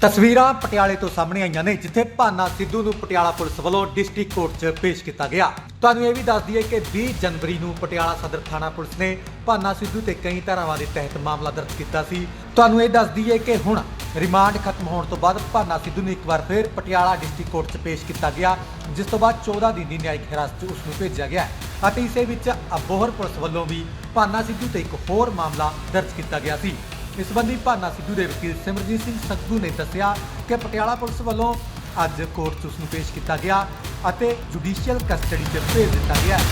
ਤਸਵੀਰਾਂ ਪਟਿਆਲੇ ਤੋਂ ਸਾਹਮਣੇ ਆਈਆਂ ਨੇ, ਜਿੱਥੇ ਭਾਨਾ ਸਿੱਧੂ ਨੂੰ ਪਟਿਆਲਾ ਪੁਲਿਸ ਵੱਲੋਂ ਡਿਸਟ੍ਰਿਕਟ ਕੋਰਟ 'ਚ ਪੇਸ਼ ਕੀਤਾ ਗਿਆ। ਤੁਹਾਨੂੰ ਇਹ ਵੀ ਦੱਸ ਦਈਏ ਕਿ 20 ਜਨਵਰੀ ਨੂੰ ਪਟਿਆਲਾ ਸਦਰ ਥਾਣਾ ਪੁਲਿਸ ਨੇ ਭਾਨਾ ਸਿੱਧੂ ਤੇ ਕਈ ਧਾਰਾਵਾਂ ਦੇ ਤਹਿਤ ਮਾਮਲਾ ਦਰਜ ਕੀਤਾ ਸੀ। ਤੁਹਾਨੂੰ ਇਹ ਦੱਸ ਦਈਏ ਕਿ ਹੁਣ ਰਿਮਾਂਡ ਖਤਮ ਹੋਣ ਤੋਂ ਬਾਅਦ ਭਾਨਾ ਸਿੱਧੂ ਨੂੰ ਇੱਕ ਵਾਰ ਫਿਰ ਪਟਿਆਲਾ ਡਿਸਟ੍ਰਿਕਟ ਕੋਰਟ 'ਚ ਪੇਸ਼ ਕੀਤਾ ਗਿਆ, ਜਿਸ ਤੋਂ ਬਾਅਦ 14 ਦਿਨ ਦੀ ਨਿਆਇਕ ਹਿਰਾਸਤ 'ਚ ਉਸ ਨੂੰ ਭੇਜਿਆ ਗਿਆ ਅਤੇ ਇਸੇ ਵਿੱਚ ਅਬੋਹਰ ਪੁਲਿਸ ਵੱਲੋਂ ਵੀ ਭਾਨਾ ਸਿੱਧੂ ਤੇ ਇੱਕ ਹੋਰ ਮਾਮਲਾ ਦਰਜ ਕੀਤਾ ਗਿਆ ਸੀ। ਇਸ ਸੰਬੰਧੀ ਭਾਨਾ ਸਿੱਧੂ ਦੇ ਵਕੀਲ ਸਿਮਰਜੀਤ ਸਿੰਘ ਸੰਧੂ ਨੇ ਦੱਸਿਆ ਕਿ ਪਟਿਆਲਾ ਪੁਲਿਸ ਵੱਲੋਂ ਅੱਜ ਕੋਰਟ 'ਚ ਉਸ ਨੂੰ ਪੇਸ਼ ਕੀਤਾ ਗਿਆ ਅਤੇ ਜੁਡੀਸ਼ੀਅਲ ਕਸਟਡੀ 'ਚ ਭੇਜ ਦਿੱਤਾ ਗਿਆ ਹੈ।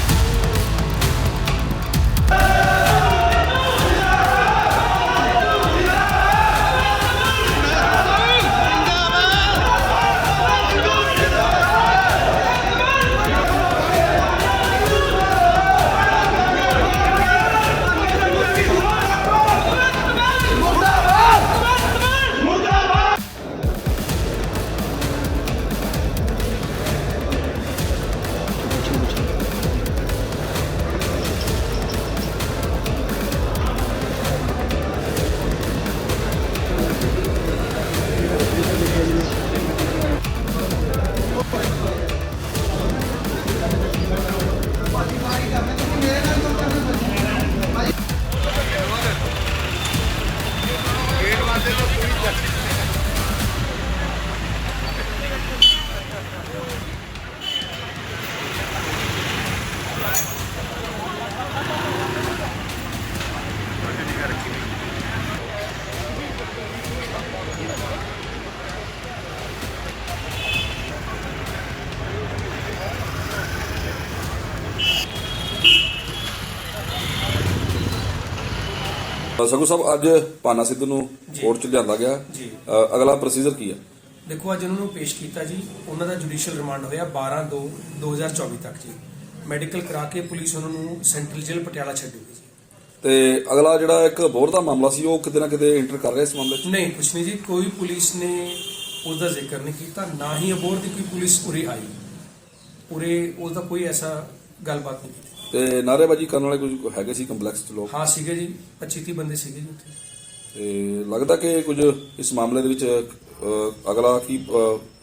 ਸਗੂ ਸਾਹਿਬ ਅੱਜ ਪਾਨਾ ਸਿੱਧੂ ਨੂੰ ਕੋਰਟ ਚ ਲਿਆਂਦਾ ਗਿਆ। ਜੀ। ਅਗਲਾ ਪ੍ਰੋਸੀਜਰ ਕੀ ਹੈ ਦੇਖੋ ਅੱਜ ਉਹਨਾਂ ਨੂੰ ਪੇਸ਼ ਕੀਤਾ ਜੀ। ਉਹਨਾਂ ਦਾ ਜੁਡੀਸ਼ੀਅਲ ਰਿਮਾਂਡ ਹੋਇਆ 12 2 2024 ਤੱਕ ਜੀ। ਮੈਡੀਕਲ ਕਰਾ ਕੇ ਪੁਲਿਸ ਉਹਨਾਂ ਨੂੰ ਸੈਂਟਰਲ ਜੇਲ੍ਹ ਪਟਿਆਲਾ ਛੱਡੂਗੀ ਜੀ। ਤੇ ਅਗਲਾ ਜਿਹੜਾ ਇੱਕ ਬੋਰ ਦਾ ਮਾਮਲਾ ਸੀ ਉਹ ਕਿਤੇ ਨਾ ਕਿਤੇ ਇੰਟਰ ਕਰ ਰਿਹਾ ਇਸ ਮਾਮਲੇ 'ਚ? ਨਹੀਂ ਕੁਛ ਨਹੀਂ ਜੀ ਕੋਈ ਪੁਲਿਸ ਨੇ ਉਸ ਦਾ ਜ਼ਿਕਰ ਨਹੀਂ ਕੀਤਾ ਨਾ ਹੀ ਅਬੋਰ ਦੀ ਕੋਈ ਪੁਲਿਸ ਉਰੇ ਆਈ। ਉਰੇ ਉਸ ਦਾ ਕੋਈ ਐਸਾ ਗੱਲਬਾਤ ਨਹੀਂ ਕੀਤੀ। ਤੇ ਨਾਅਰੇਬਾਜ਼ੀ ਕਰਨ ਵਾਲੇ ਕੁਝ ਹੈਗੇ ਸੀ ਕੰਪਲੈਕਸ 'ਚ ਲੋਕ? ਹਾਂ ਸੀਗੇ ਜੀ 25 30 ਬੰਦੇ ਸੀਗੇ ਜੀ ਉੱਥੇ। ਤੇ ਲੱਗਦਾ ਕਿ ਕੁਝ ਇਸ ਮਾਮਲੇ ਦੇ ਵਿੱਚ ਅ, ਅਗਲਾ ਕੀ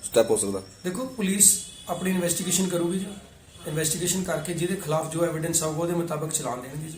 ਸਟੈਪ ਹੋ ਸਕਦਾ? ਦੇਖੋ ਪੁਲਿਸ ਆਪਣੀ ਇਨਵੈਸਟੀਗੇਸ਼ਨ ਕਰੂਗੀ ਜੀ। ਇਨਵੈਸਟੀਗੇਸ਼ਨ ਕਰਕੇ ਜਿਹਦੇ ਖਿਲਾਫ ਜੋ ਐਵੀਡੈਂਸ ਆਊਗਾ ਉਹਦੇ ਮੁਤਾਬਕ ਚਲਾਨ ਦੇਣਗੇ ਜੀ।